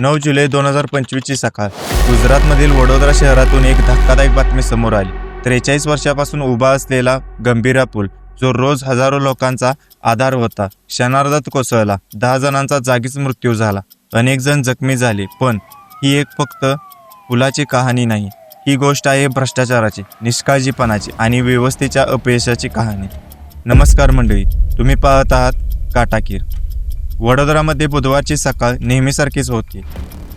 नऊ जुलै दोन हजार पंचवीसची सकाळ. गुजरातमधील वडोदरा शहरातून एक धक्कादायक बातमी समोर आली. त्रेचाळीस वर्षापासून उभा असलेला गंभीरा पूल जो रोज हजारो लोकांचा आधार होता क्षणार्धात कोसळला. दहा जणांचा जागीच मृत्यू झाला. अनेक जण जखमी झाले पण ही एक फक्त पुलाची कहाणी नाही. ही गोष्ट आहे भ्रष्टाचाराची निष्काळजीपणाची आणि व्यवस्थेच्या अपयशाची कहाणी. नमस्कार मंडळी तुम्ही पाहत आहात काटाकीर. वडोदरामध्ये बुधवारची सकाळ नेहमीसारखीच होती.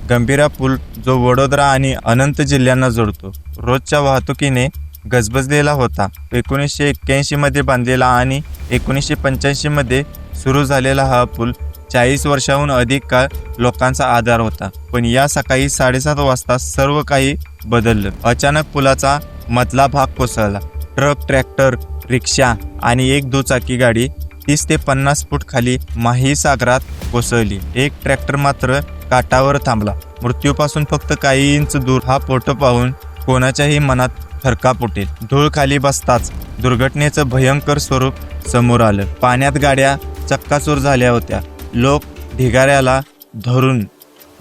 गंभीरा पूल जो वडोदरा आणि अनंत जिल्ह्यांना जोडतो. रोजच्या वाहतुकीने गजबजलेला होता. एकोणीसशे एक्क्याऐंशीमध्ये बांधलेला आणि एकोणीसशे पंच्याऐंशीमध्ये सुरू झालेला हा पूल चाळीस वर्षाहून अधिक काळ लोकांचा आधार होता. पण या सकाळी साडेसात वाजता सर्व काही बदललं. अचानक पुलाचा मधला भाग कोसळला. ट्रक ट्रॅक्टर रिक्षा आणि एक दुचाकी गाडी तीस ते पन्नास फूट खाली माही सागरात कोसळली. एक ट्रॅक्टर मात्र काटावर थांबला. मृत्यूपासून फक्त काही इंच दूर हा फोटो पाहून कोणाच्याही मनात थरकाप उठेल. धूळ खाली बसताच दुर्घटनेचं भयंकर स्वरूप समोर आलं. पाण्यात गाड्या चक्काचूर झाल्या होत्या. लोक ढिगाऱ्याला धरून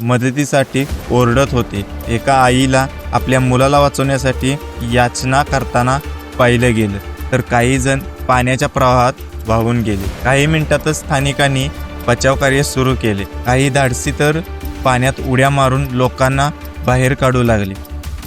मदतीसाठी ओरडत होते. एका आईला आपल्या मुलाला वाचवण्यासाठी याचना करताना पाहिलं गेलं. तर काही जण पाण्याच्या प्रवाहात वाहून गेले. काही मिनिटातच स्थानिकांनी बचावकार्य सुरू केले. काही धाडसी तर पाण्यात उड्या मारून लोकांना बाहेर काढू लागले.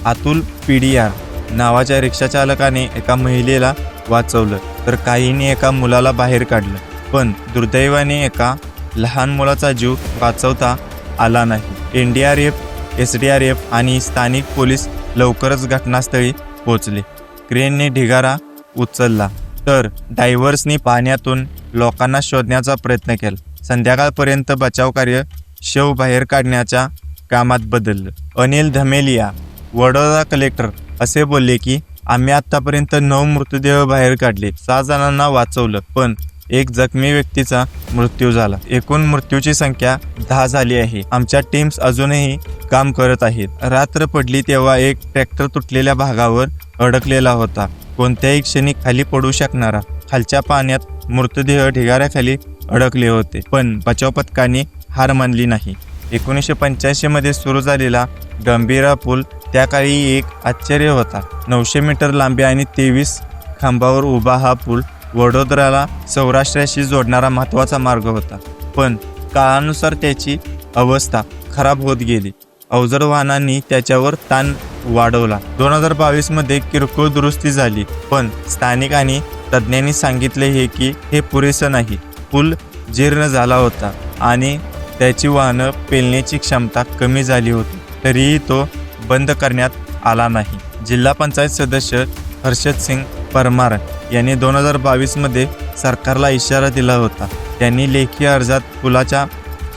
अतुल पीडीआर नावाच्या रिक्षाचालकाने एका महिलेला वाचवलं तर काहींनी एका मुलाला बाहेर काढलं. पण दुर्दैवाने एका लहान मुलाचा जीव वाचवता आला नाही. N D R F S D R F आणि स्थानिक पोलीस लवकरच घटनास्थळी पोहोचले. क्रेनने ढिगारा उचलला. तर डायव्हर्सनी पाण्यातून लोकांना शोधण्याचा प्रयत्न केला. संध्याकाळपर्यंत बचावकार्य शव बाहेर काढण्याच्या कामात बदललं. अनिल धमेलिया वडोदरा कलेक्टर असे बोलले की आम्ही आतापर्यंत नऊ मृतदेह बाहेर काढले. सहा जणांना वाचवलं पण एक जखमी व्यक्तीचा मृत्यू झाला. एकूण मृत्यूची संख्या दहा झाली आहे. आमच्या टीम्स अजूनही काम करत आहेत. रात्र पडली तेव्हा एक ट्रॅक्टर तुटलेल्या भागावर अडकलेला होता. कोणत्याही क्षणी खाली पडू शकणारा खालच्या पाण्यात मृतदेह ढिगाऱ्याखाली अडकले होते. पण बचाव पथकाने हार मानली नाही. एकोणीसशे पंच्याऐंशी मध्ये सुरू झालेला गंभीरा पूल त्या काळी एक आश्चर्य होता. नऊशे मीटर लांबी आणि तेवीस खांबावर उभा हा पूल वडोदराला सौराष्ट्राशी जोडणारा महत्त्वाचा मार्ग होता. पण काळानुसार त्याची अवस्था खराब होत गेली. अवजड वाहनांनी त्याच्यावर ताण वाढवला. दोन हजार बावीसमध्ये किरकोळ दुरुस्ती झाली पण स्थानिक आणि तज्ज्ञांनी सांगितले हे की हे पुरेसं नाही. पूल जीर्ण झाला होता आणि त्याची वाहनं पेलण्याची क्षमता कमी झाली होती. तरीही तो बंद करण्यात आला नाही. जिल्हा पंचायत सदस्य हर्षद सिंग परमार यांनी दोन हजार बावीसमध्ये सरकारला इशारा दिला होता. त्यांनी लेखी अर्जात पुलाच्या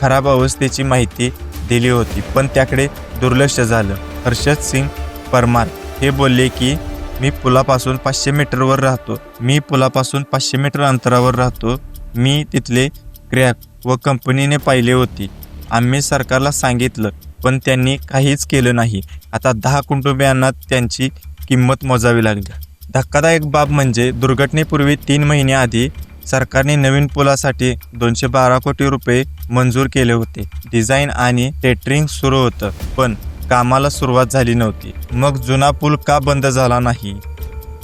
खराब अवस्थेची माहिती दिली होती पण त्याकडे दुर्लक्ष झालं. हर्षद सिंग परमार हे बोलले की मी पुलापासून पाचशे मीटरवर राहतो. मी पुलापासून पाचशे मीटर अंतरावर राहतो. मी तिथले क्रॅक व कंपनीने पाहिले होती. आम्ही सरकारला सांगितलं पण त्यांनी काहीच केलं नाही. आता दहा कुटुंबियांना त्यांची किंमत मोजावी लागली. धक्कादायक बाब म्हणजे दुर्घटनेपूर्वी तीन महिन्याआधी सरकारने नवीन पुलासाठी दोनशे बारा कोटी रुपये मंजूर केले होते. डिझाईन आणि टेटरिंग सुरू होतं पण कामाला सुरुवात झाली नव्हती. मग जुना पूल का बंद झाला नाही?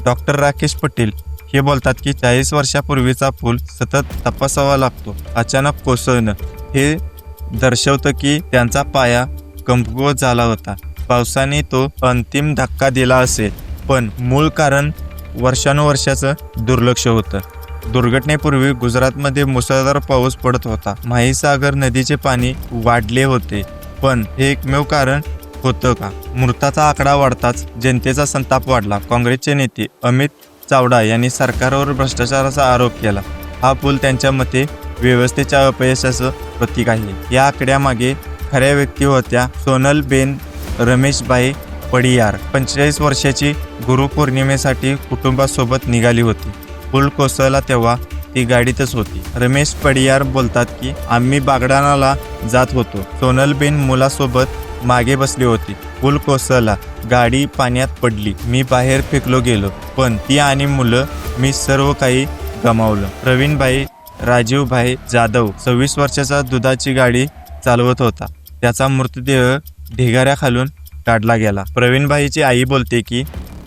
डॉक्टर राकेश पटेल हे बोलतात की चाळीस वर्षापूर्वीचा पूल सतत तपासावा लागतो. अचानक कोसळणं हे दर्शवतं की त्यांचा पाया कमकुवत झाला होता. पावसाने तो अंतिम धक्का दिला असेल. पण मूळ कारण वर्षानुवर्षाचं दुर्लक्ष होतं. दुर्घटनेपूर्वी गुजरातमध्ये मुसळधार पाऊस पडत होता. माहीसागर नदीचे पाणी वाढले होते पण हे एकमेव कारण होतं का? मृताचा आकडा वाढताच जनतेचा संताप वाढला. काँग्रेसचे नेते अमित चावडा यांनी सरकारवर भ्रष्टाचाराचा आरोप केला. हा पूल त्यांच्या मते व्यवस्थेच्या अपयशाचं प्रतीक आहे. या आकड्यामागे खऱ्या व्यक्ती होत्या सोनलबेन रमेशबाई पडियार पंचेचाळीस वर्षाची गुरुपौर्णिमेसाठी कुटुंबासोबत निघाली होती. पूल कोसळला तेव्हा ती गाडीतच होती. रमेश पडियार बोलतात की आम्ही बागडानाला जात होतो. सोनलबेन मुलासोबत मागे बसली होती. पूल कोसळला. गाडी पाण्यात पडली. मी बाहेर फेकलो गेलो. पण ती आणि मुलं मी सर्व काही गमावलं. प्रवीणभाई राजीवभाई जाधव सव्वीस वर्षाचा दुधाची गाडी चालवत होता. त्याचा मृतदेह ढिगाऱ्याखालून काढला गेला. प्रवीणबाईची आई बोलते की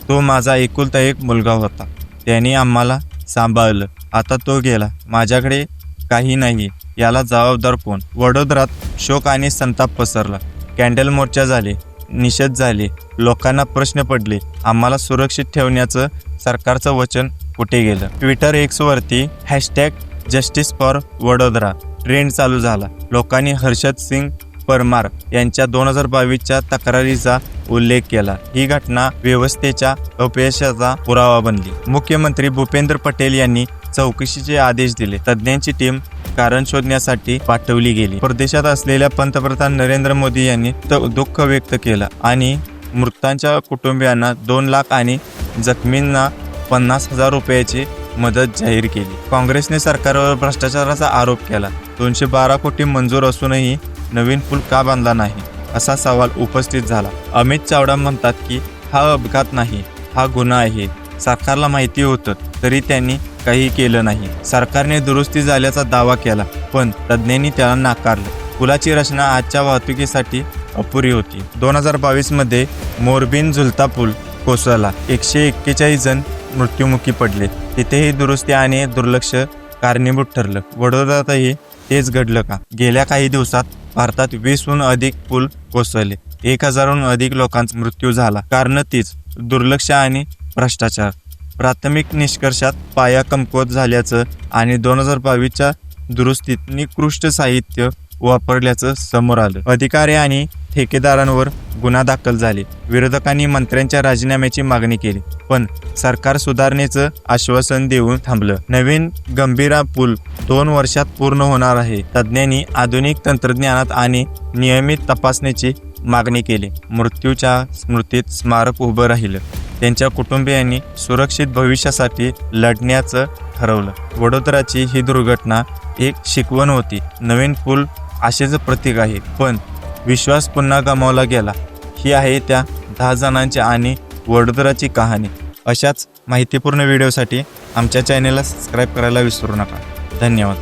तो माझा एकुलता एक मुलगा होता. त्याने आम्हाला सांभाळलं. आता तो गेला. माझ्याकडे काही नाही. याला जबाबदार कोण? वडोदरात शोक आणि संताप पसरला. कॅन्डल मोर्चा झाले. निषेध झाले. लोकांना प्रश्न पडले. आम्हाला सुरक्षित ठेवण्याचं सरकारचं वचन कुठे गेलं? Twitter एक्सवरती hashtag justice for Vadodara. Trend चालू झाला. लोकांनी हर्षद सिंग परमार यांच्या दोन हजार बावीसच्या तक्रारीचा उल्लेख केला. ही घटना व्यवस्थेच्या अपयशाचा पुरावा बनली. मुख्यमंत्री भूपेंद्र पटेल यांनी चौकशीचे आदेश दिले. तज्ज्ञांची टीम कारण शोधण्यासाठी पाठवली गेली. परदेशात असलेल्या पंतप्रधान नरेंद्र मोदी यांनी दुःख व्यक्त केलं आणि मृतांच्या कुटुंबियांना दोन लाख आणि जखमींना पन्नास हजार रुपयाची मदत जाहीर केली. काँग्रेसने सरकारवर भ्रष्टाचाराचा आरोप केला. दोनशे बारा कोटी मंजूर असूनही नवीन पूल का बांधला नाही? असा सवाल उपस्थित झाला. अमित चावडा म्हणतात की हा अपघात नाही हा गुन्हा आहे. सरकारला माहिती होतं तरी त्यांनी काही केलं नाही. सरकारने दुरुस्ती झाल्याचा दावा केला पण तज्ज्ञांनी त्याला नाकारलं. पुलाची रचना आजच्या वाहतुकीसाठी अपुरी होती. दोन हजार बावीसमध्ये मोरबीन झुलता पूल कोसळला. एकशे एक्केचाळीस जण मृत्युमुखी पडले. तिथेही दुरुस्ती आणि दुर्लक्ष कारणीभूत ठरलं. वडोदरातही तेच घडलं का? गेल्या काही दिवसात भारतात वीसहून अधिक पूल कोसळले. एक हजारहून अधिक लोकांचा मृत्यू झाला. कारण तीच. दुर्लक्ष आणि भ्रष्टाचार. प्राथमिक निष्कर्षात पाया कमकुवत झाल्याचं आणि दोन हजार बावीसच्या दुरुस्तीत निकृष्ट साहित्य वापरल्याचं समोर आलं. अधिकारी आणि ठेकेदारांवर गुन्हा दाखल झाले. विरोधकांनी मंत्र्यांच्या राजीनाम्याची मागणी केली पण सरकार सुधारणेचं आश्वासन देऊन थांबलं. नवीन गंभीरा पूल दोन वर्षात पूर्ण होणार आहे तज्ज्ञांनी आधुनिक तंत्रज्ञानात आणि नियमित तपासणीची मागणी केली. मृत्यूच्या स्मृतीत स्मारक उभं राहिलं. त्यांच्या कुटुंबियांनी सुरक्षित भविष्यासाठी लढण्याचं ठरवलं. वडोदराची ही दुर्घटना एक शिकवण होती. नवीन पूल आशेचं प्रतीक आहे पण विश्वास पुन्हा गमावला गेला. ही आहे त्या दहा जणांची आणि वडोदराची कहाणी. अशाच माहितीपूर्ण व्हिडिओसाठी आमच्या चॅनेलला सबस्क्राईब करायला विसरू नका. धन्यवाद.